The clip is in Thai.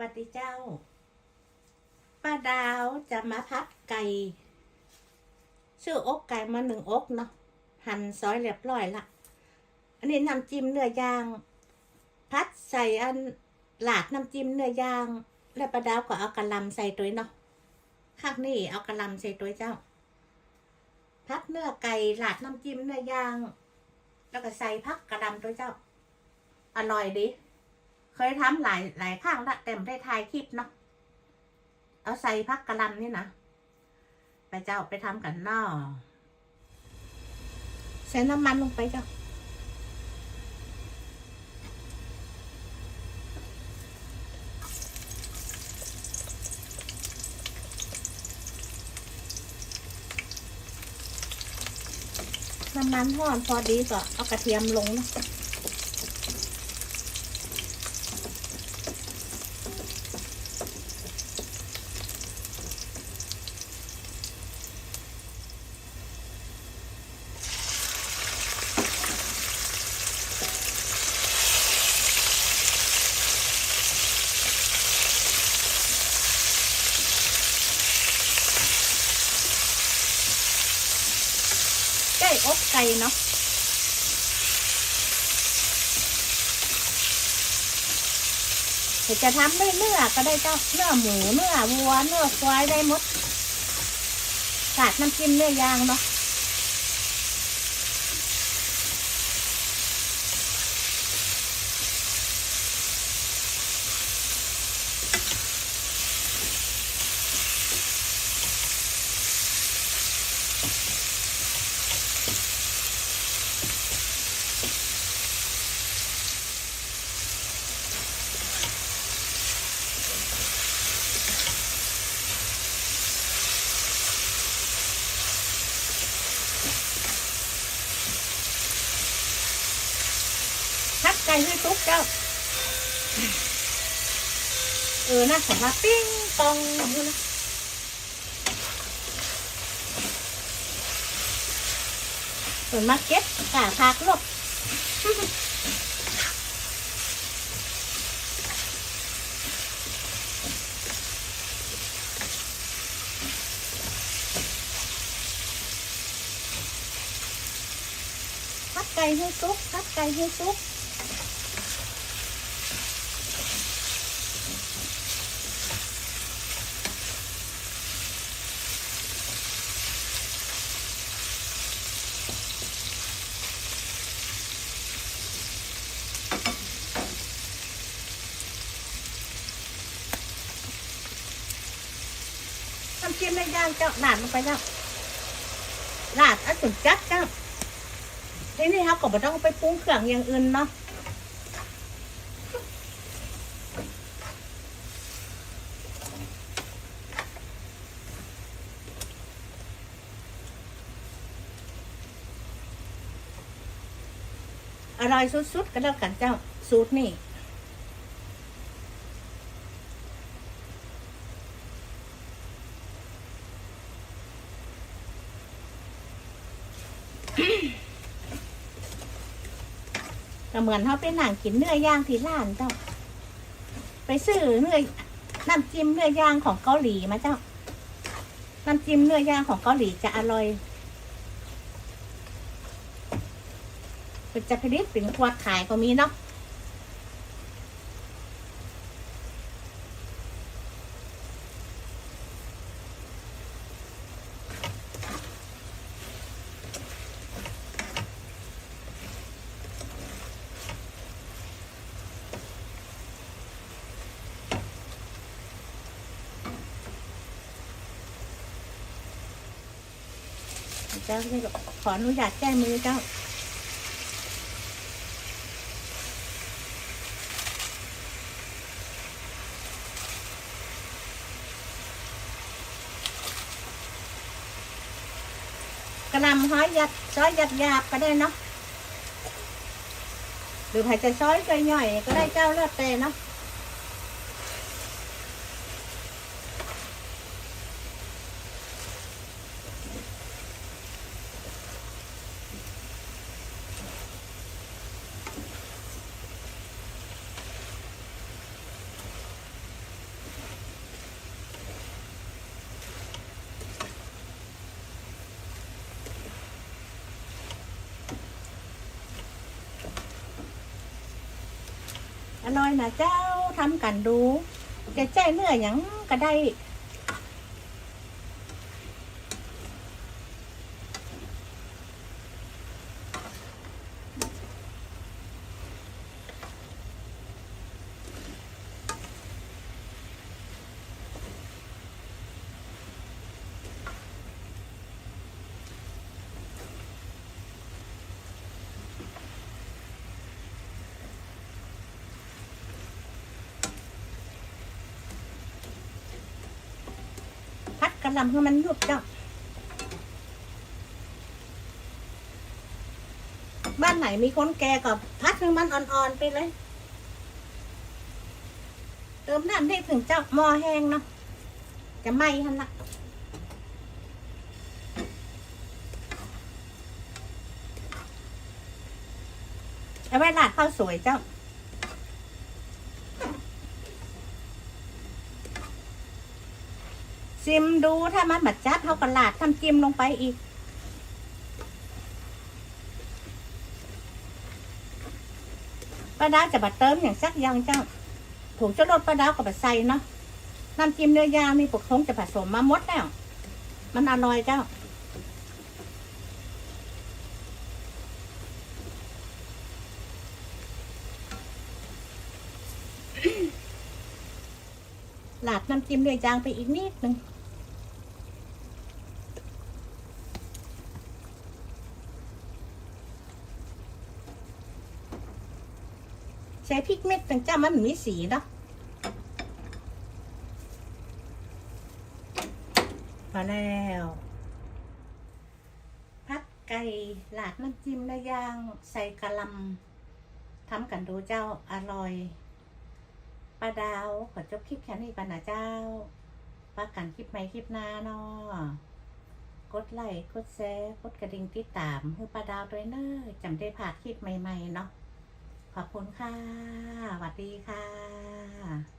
วัสดีเจ้า ป้าดาวจะมาพัดไก่ ชื่ออกไก่มาหนึ่งอกเนาะ หั่นซอยเรียบร้อยละ อันนี้น้ำจิ้มเนื้อย่าง พัดใส่อันหลาดน้ำจิ้มเนื้อย่าง แล้วป้าดาวก็เอากระลำใส่ตัวเนาะ ข้างนี้เอากระลำใส่ตัวเจ้า พัดเนื้อไก่หลาดน้ำจิ้มเนื้อย่าง แล้วก็ใส่พักกระลำตัวเจ้า อร่อยดี เคยทำหลายหลายครั้งละแต่ไม่ได้ถ่ายคลิปเนาะเอาใส่พักกระลำนี่นะไปเจ้าไปทำกันนอใส่น้ำมันลงไปเจ้าน้ำมันทอดพอดีก็เอากระเทียมลงเนาะ ไไก่เนาะเดี๋ยวจะทำด้วยเนื้อก็ได้เจ้าเนื้อหมูเนื้อวัวเนื้อควายได้หมดกาดน้ำจิ้มเนื้อย่างเนาะ ไก่ให้ทุกเจ้า เออนะของมาปิ้งปองอยู่นะส่วนมาเก็ตกาพักลบพัดไก่ให้ซุกพัดไก่ให้ซุก ทำจิ้มในย่างเจ้าหลาดลงไปเจ้าหลาดอันสุดจัดเจ้าทีนี้เขาก็ไม่ต้องไปปรุงเครื่องอย่างอื่นเนาะอร่อยสุดๆก็แล้วกันเจ้าสูตรนี่ ก็เหมือนเขาไปหนังกินเนื้อย่างที่ร้านเจ้า ไปซื้อเนื้อน้ำจิ้มเนื้อย่างของเกาหลีมาเจ้า น้ำจิ้มเนื้อย่างของเกาหลีจะอร่อยเป็นจะผลิตเป็นขวดขายก็มีเนาะ เจ้าขออนุญาตแก้มือเจ้ากระหลำห้อยยัดซอยยัดหยาบก็ได้เนาะหรือใครจะซอยย่อยๆก็ได้เจ้าเลือดแต่เนาะ ร่อยนะเจ้าทำกันดู จะแจเนื้ออย่างก็ได้ ระลำให้มันยุบเจ้าบ้านไหนมีคนแก่ก็พัดให้มันอ่อนๆไปเลย เติมน้ำได้ถึงเจ้าหม้อแห้งเนาะจะไหม้ทันละเอาไว้ราดข้าวสวยเจ้า ซิมดูถ้ามันบัดจับเขากระลาดทำจิ้มลงไปอีก ป้าดาวจะบัดเติมอย่างสักอย่างเจ้าถูกจ้ารถป้าดาวกับบัดใส่เนาะน้ำจิ้มเนื้อย่างมีปกทงจะผสมมาหมดแล้ว มันอร่อยเจ้าหลาดน้ำจิ้มเนื้อย่างไปอีกนิดนึง ใช้พริกเม็ดต่างจ้ามันมีสีเนาะพอแล้วพัดไก่หลาดน้ำจิ้มเนื้อย่างใส่กะลำทำกันดูเจ้าอร่อยป้าดาวขอจบคลิปแค่นี้ก่อนนะเจ้าป้ากันคลิปใหม่คลิปหน้าเนาะกดไลค์กดแชร์กดกระดิ่งติดตามให้ป้าดาวด้วยเนอะจำได้ผ่านคลิปใหม่ ๆ เนาะ ขอบคุณค่ะสวัสดีค่ะ